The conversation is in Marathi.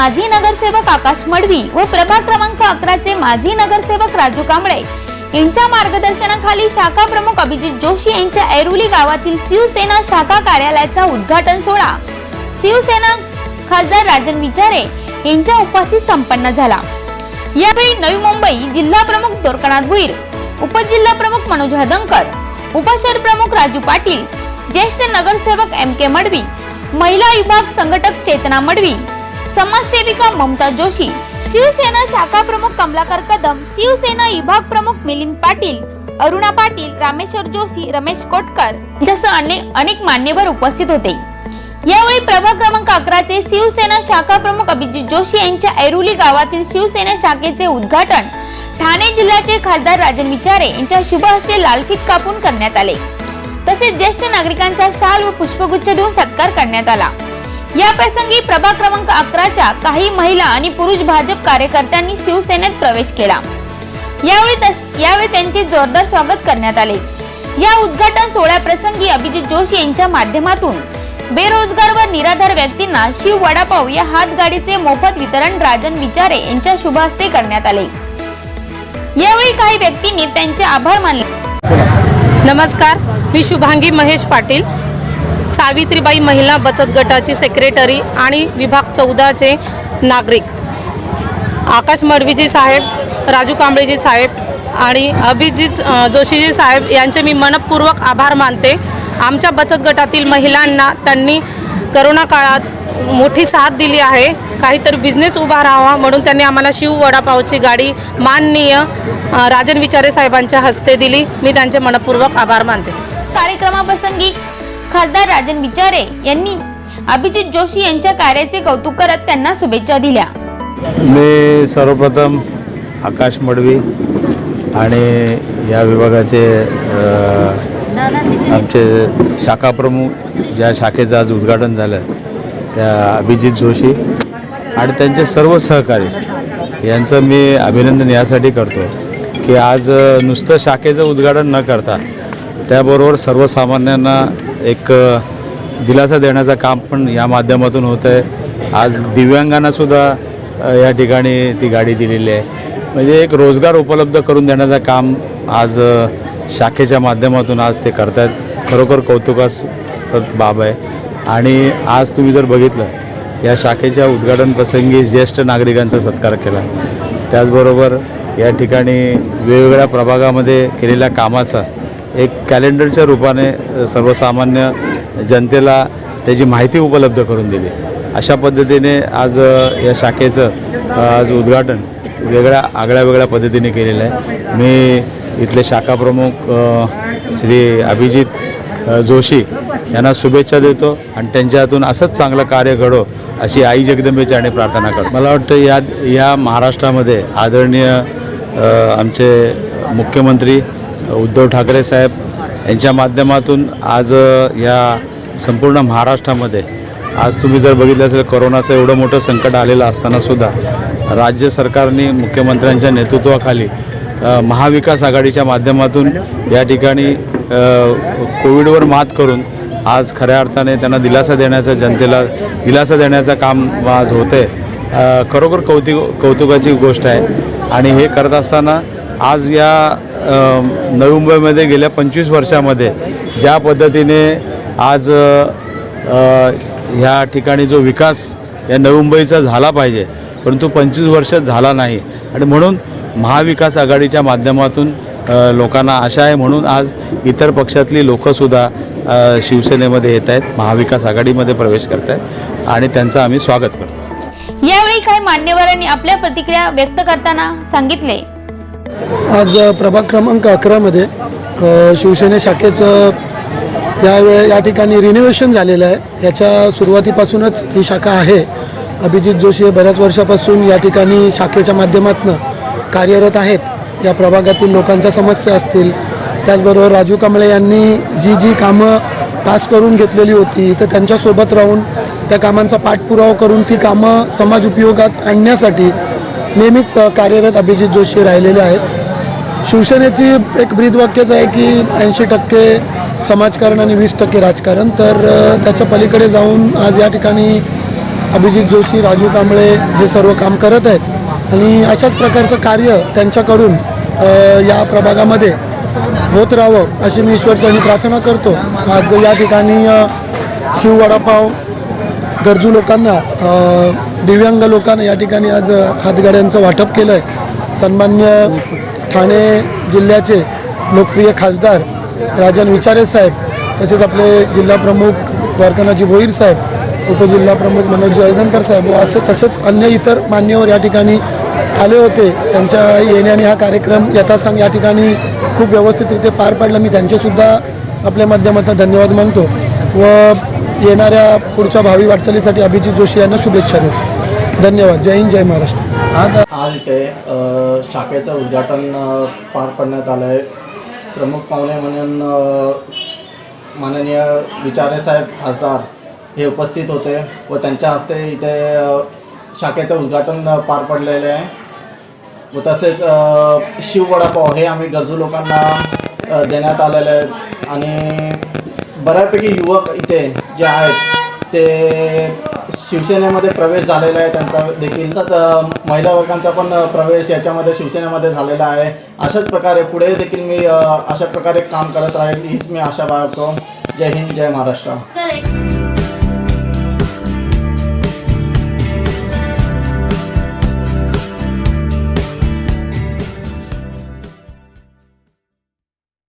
माजी नगरसेवक आकाश मडवी व प्रभाग क्रमांक अकराचे माजी नगरसेवक राजू कांबळे यांच्या मार्गदर्शनाखाली शाखा प्रमुख अभिजित जोशी यांच्या ऐरोली गावातील शिवसेना शाखा कार्यालयाचा उद्घाटन सोहळा. शिवसेना खासदार राजन विचारे यांच्या उपस्थित संपन्न झाला. यावेळी नवी मुंबई जिल्हा प्रमुख दोरकनाथ भुईर उपजिल्हा प्रमुख मनोज हदंकर उपशहर प्रमुख राजू पाटील ज्येष्ठ नगरसेवक एम के मडवी महिला विभाग संघटक चेतना मडवी समाजसेविका ममता जोशी शिवसेना शाखा प्रमुख कमलाकर कदम शिवसेना विभाग प्रमुख मिलिंद पाटील अरुणा पाटील रामेश्वर जोशी रमेश कोटकर यांच्यासह अनेक अनेक मान्यवर उपस्थित होते. यावेळी प्रभाग क्रमांक अकराचे शिवसेना शाखा प्रमुख अभिजित जोशी यांच्या ऐरुली गावातील शिवसेना शाखेचे उद्घाटन ठाणे जिल्ह्याचे खासदार राजन विचारे यांच्या शुभ हस्ते लालफीत कापून करण्यात आले. तसेच ज्येष्ठ नागरिकांचा शाल व पुष्पगुच्छ देऊन सत्कार करण्यात आला. या प्रसंगी प्रभाग क्रमांक अकराच्या काही महिला आणि पुरुष भाजप कार्यकर्त्यांनी शिवसेनेत प्रवेश केला. यावेळी तस- यावेळी त्यांचे जोरदार स्वागत करण्यात आले. या उद्घाटन सोहळ्याप्रसंगी अभिजित जोशी यांच्या माध्यमातून बेरोजगार व निराधार व्यक्तींना शिव वडापाव या हातगाडीचे मोफत वितरण राजन विचारे यांच्या शुभ हस्ते करण्यात आले. यावेळी काही व्यक्तींनी त्यांचे आभार मानले. नमस्कार मी शुभांगी महेश पाटील. सावित्रीबाई महिला बचत गटाची सेक्रेटरी आणि विभाग चौदाचे नागरिक. आकाश मडवीजी साहेब राजू कांबळेजी साहेब आणि अभिजित जोशीजी साहेब यांचे मी मनपूर्वक आभार मानते. आमच्या बचत गटातील महिलांना त्यांनी करोना काळात मोठी साथ दिली आहे. काहीतरी बिझनेस उभा राहावा म्हणून त्यांनी आम्हाला शिव वडापावची गाडी माननीय राजन विचारे साहेबांच्या हस्ते दिली. मी त्यांचे मनपूर्वक आभार मानते. कार्यक्रमाप्रसंगी खासदार राजन विचारे यांनी अभिजित जोशी यांच्या कार्याचे कौतुक करत त्यांना शुभेच्छा दिल्या. मी सर्वप्रथम आकाश मडवी आणि या विभागाचे आमचे शाखा प्रमुख ज्या शाखेचं आज उद्घाटन झालं त्या अभिजित जोशी आणि त्यांचे सर्व सहकारी यांचं मी अभिनंदन यासाठी करतो की आज नुसतं शाखेचं उद्घाटन न करता त्याबरोबर सर्वसामान्यांना एक दिलासा देण्याचं काम पण या माध्यमातून होतं आहे. आज दिव्यांगांनासुद्धा या ठिकाणी ती गाडी दिलेली आहे. म्हणजे एक रोजगार उपलब्ध करून देण्याचं काम आज शाखेच्या माध्यमातून आज ते करत आहेत खरोखर कौतुकास बाब आहे. आणि आज तुम्ही जर बघितलं या शाखेच्या उद्घाटन प्रसंगी ज्येष्ठ नागरिकांचा सत्कार केला. त्याचबरोबर या ठिकाणी वेगवेगळ्या प्रभागामध्ये केलेल्या कामाचा एक कॅलेंडरच्या रूपाने सर्वसामान्य जनतेला त्याची माहिती उपलब्ध करून दिली. अशा पद्धतीने आज या शाखेचं आज उद्घाटन वेगळ्या आगळ्या वेगळ्या पद्धतीने केलेलं आहे. मी इथले शाखा प्रमुख श्री अभिजित जोशी यांना शुभेच्छा देतो आणि त्यांच्या हातून असंच चांगलं कार्य घडो अशी आई जगदंबेची आणि प्रार्थना करतो. मला वाटतं या या महाराष्ट्रामध्ये आदरणीय आमचे मुख्यमंत्री उद्धव ठाकरे साहेब यांच्या माध्यमातून आज या संपूर्ण महाराष्ट्रामध्ये आज तुम्ही जर बघितलं असेल कोरोनाचं एवढं मोठं संकट आलेलं असतानासुद्धा राज्य सरकारने मुख्यमंत्र्यांच्या नेतृत्वाखाली महाविकास आघाडीच्या माध्यमातून या ठिकाणी कोविडवर मात करून आज खऱ्या अर्थाने त्यांना दिलासा देण्याचं जनतेला दिलासा देण्याचं काम आज होत आहे खरोखर कौतुक कौतुकाची गोष्ट आहे. आणि हे करत असताना आज या नवी मुंबईमध्ये गेल्या पंचवीस वर्षामध्ये ज्या पद्धतीने आज ह्या ठिकाणी जो विकास या नवी मुंबईचा झाला पाहिजे परंतु पंचवीस वर्ष झाला नाही. आणि म्हणून महाविकास आघाडीच्या माध्यमातून लोकांना आशा आहे म्हणून आज इतर पक्षातली लोकंसुद्धा शिवसेनेमध्ये येत आहेत महाविकास आघाडीमध्ये प्रवेश करत आहेत आणि त्यांचं आम्ही स्वागत करतो. यावेळी काही मान्यवरांनी आपल्या प्रतिक्रिया व्यक्त करताना सांगितले. आज प्रभाग क्रमांक अकरामध्ये शिवसेने शाखेचं यावेळे या ठिकाणी रिनोव्हेशन झालेलं आहे. याच्या सुरुवातीपासूनच ही शाखा आहे. अभिजित जोशी हे बऱ्याच वर्षापासून या ठिकाणी शाखेच्या माध्यमातून कार्यरत आहेत. या प्रभागातील लोकांच्या समस्या असतील. त्याचबरोबर राजू कांबळे यांनी जी जी कामं पास करून घेतलेली होती तर त्यांच्यासोबत राहून त्या कामांचा पाठपुरावा करून ती कामं समाज उपयोगात आणण्यासाठी नेहमीच कार्यरत अभिजित जोशी राहिलेले आहेत. शिवसेनेची एक ब्रीदवाक्यच आहे की ऐंशी टक्के समाजकारण आणि वीस टक्के राजकारण. तर त्याच्या पलीकडे जाऊन आज या ठिकाणी अभिजित जोशी राजू कांबळे हे सर्व काम करत आहेत. आणि अशाच प्रकारचं कार्य त्यांच्याकडून या प्रभागामध्ये होत राहावं अशी मी ईश्वरचरणी प्रार्थना करतो. आज या ठिकाणी शिव वडापाव गरजू लोकांना दिव्यांग लोकांना या ठिकाणी आज हातगाड्यांचं वाटप केलं आहे सन्मान्य ठाणे जिल्ह्याचे लोकप्रिय खासदार राजन विचारे साहेब तसेच आपले जिल्हा प्रमुख द्वारकानाजी भोईर साहेब उपजिल्हा प्रमुख मनोज जयधनकर साहेब व असे तसेच अन्य इतर मान्यवर या ठिकाणी आले होते. त्यांच्या येण्याने हा कार्यक्रम यथासांग या ठिकाणी खूप व्यवस्थितरित्या पार पाडला. मी त्यांचेसुद्धा आपल्या माध्यमातून धन्यवाद मानतो. व येणाऱ्या पुढच्या भावी वाटचालीसाठी अभिजित जोशी यांना शुभेच्छा देतो. धन्यवाद. जय हिंद जय महाराष्ट्र. आज इथे अ, शाखेचं उद्घाटन अ, पार पाडण्यात आलं आहे प्रमुख पाहुणे म्हणून अ, माननीय विचारे साहेब खासदार हे उपस्थित होते व त्यांच्या हस्ते इथे अ, शाखेचं उद्घाटन अ, पार पडलेलं आहे. व तसेच अ, शिव वडापाव हे आम्ही गरजू लोकांना अ, देण्यात आलेले आहे आणि बऱ्यापैकी युवक इथे जे आहेत ते शिवसेनेमध्ये प्रवेश झालेला आहे. त्यांचा देखील महिला वर्गांचा पण प्रवेश याच्यामध्ये शिवसेनेमध्ये झालेला आहे. अशाच प्रकारे पुढे देखील मी अशा प्रकारे काम करत राहील हीच मी आशा बाळगतो. जय हिंद जय महाराष्ट्र.